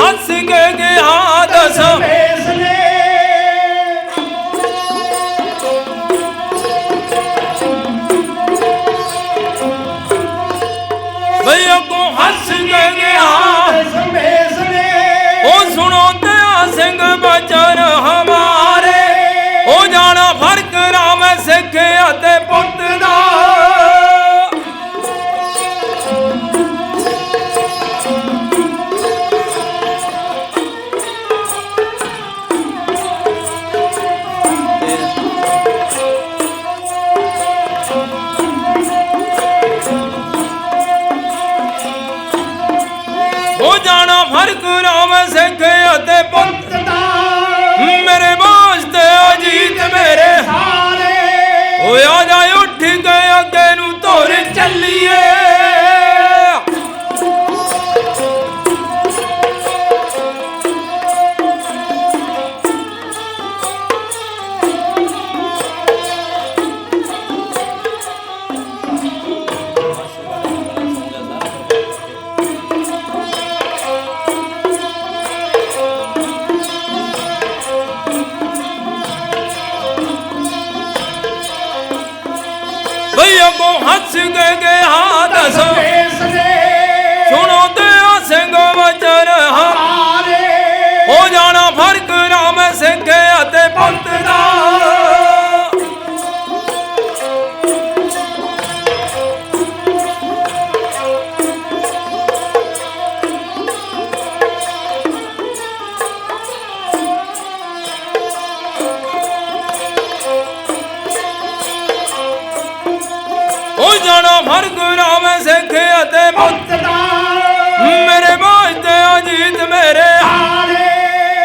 ਹੱਸ ਕੇ ਗਿਆ ਦਸਾਂ। ਫੇਸਲੇ ਬਈ ਕੋ ਹੱਸ ਕੇ ਗਿਆ। ਸਮੇਸਲੇ ਉਹ ਸੁਣੋ ਤਿਆ ਸਿੰਘ ਬਚਨ ਹਮਾਰੇ ਉਹ ਜਾਣਾ ਫ਼ਰਕ ਰਾਮ ਸਿੱਖ ਅਤੇ ਉਹ ਜਾਣਾ ਫ਼ਰਕ ਰਾਮ ਸਿੱਖ ਅਤੇ ਪੁੱਤ। ਦਾ ਮੇਰੇ ਵਾਸਤੇ ਅਜੀਤ ਮੇਰੇ ਸਾਰੇ ਓਏ ਆ ਜਾ ਉੱਠ ਕੇ ਅੱਗੇ ਨੂੰ ਧੁਰ ਚੱਲੀਏ। ਹੋ ਜਾਣਾ ਫ਼ਰਕ ਰਾਮ ਸਿੰਘ ਅਤੇ ਮੇਰੇ ਵਾਸਤੇ ਅਜੀਤ ਮੇਰੇ। ਸਾਰੇ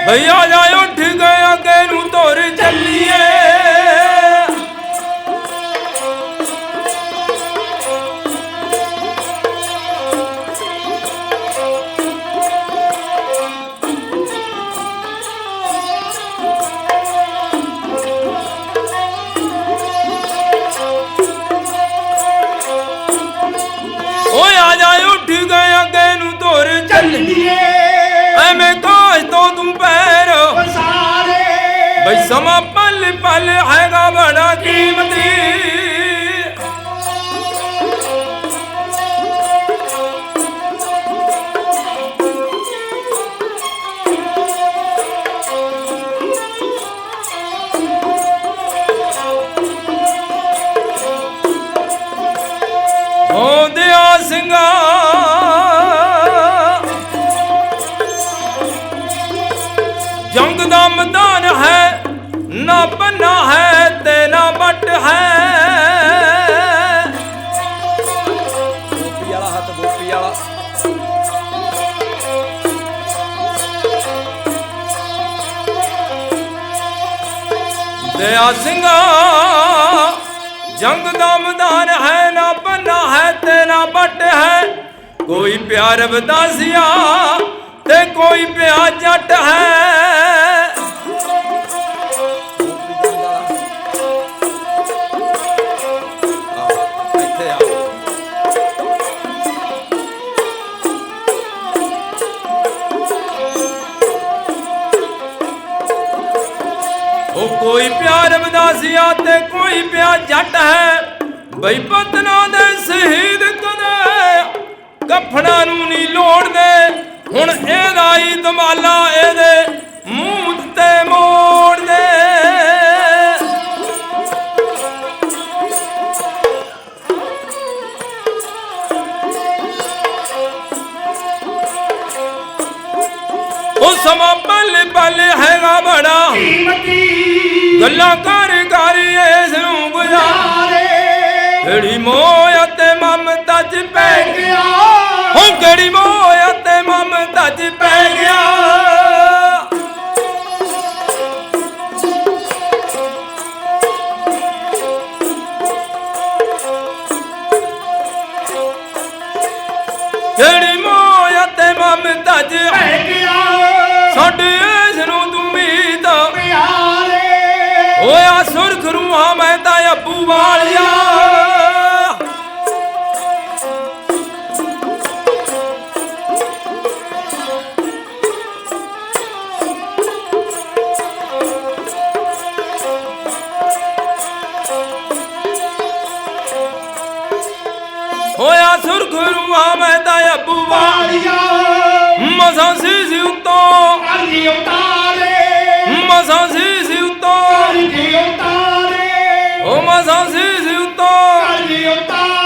ਭਈਆ ਜਾ ਉੱਠ ਗਏ ਅੱਗੇ ਨੂੰ ਤੁਰ ਚੱਲੀਏ। ਉੱਠ ਗਏ ਅੱਗੇ ਨੂੰ ਤੁਰ ਚੱਲੀਏ। ਐਵੇਂ ਕਾਜ ਤੋਂ ਤੂੰ ਪੈਰ ਸਾਰੇ ਬਈ ਸਮਾਂ ਪਲ ਪਲ ਹੈਗਾ ਬੜਾ ਕੀਮਤੀ। ਦਇਆ ਸਿੰਘਾ, ਜੰਗ ਦਾ ਮੈਦਾਨ ਹੈ, ਨਾ ਬੰਨਾ ਹੈ ਤੇ ਨਾ ਬੱਟ ਹੈ। ਕੋਈ ਪਿਆਰ ਬਦਾਸੀਆ ਤੇ ਕੋਈ ਪਿਆ ਜੱਟ ਹੈ। ਇੱਥੇ ਆ। ਉਹ ਕੋਈ ਪਿਆਰ ਬਦਾਸੀਆ ਤੇ ਕੋਈ ਪਿਆ ਜੱਟ ਹੈ। ਬਈ ਪਤਨਾ ਦੇ ਸ਼ਹੀਦ ਕਦੇ ਕਫਣਾ ਨੂੰ ਨਹੀਂ ਲੋੜਦੇ। ਹੁਣ ਇਹਦਾ ਹੀ ਦਮਾਲਾ ਇਹਦੇ। ਸਮਾਂ ਬੱਲੇ ਬੱਲੇ ਹੈਗਾ ਬੜਾ। ਕੀਮਤੀ। ਗੱਲਾਂ ਕਰ ਕਰ ਇਸ ਨੂੰ ਗੁਜ਼ਾਰ। ਕਿਹੜੀ ਮੋਹ ਅਤੇ ਮਮਤਾ ਚ ਪੈ ਗਿਆ। ਹੋ ਕਿਹੜੀ ਮੋਹ ਅਤੇ ਮਮਤਾ ਚ ਪੈ ਗਿਆ। ਜਾਵਾਂ ਮੈਂ ਤਾਂ ਅੱਬੂ ਵਾਲਿਆ। ਹੋਇਆ ਸੁਰ ਗੁਰੂਆ ਮੈਂ ਤਾਂ ਅੱਬੂ ਵਾਲਿਆ। ਮਸਾਂ ਸੀ ਸੀ ਉਤੋਂ ਕਰਦੀ ਉਤਾਰੇ। ਮਸਾਂ ਸੀ ਸੀ ਉਤੋਂ ਕਰਦੀ ਉਤਾਰੇ। Mas às vezes o tô.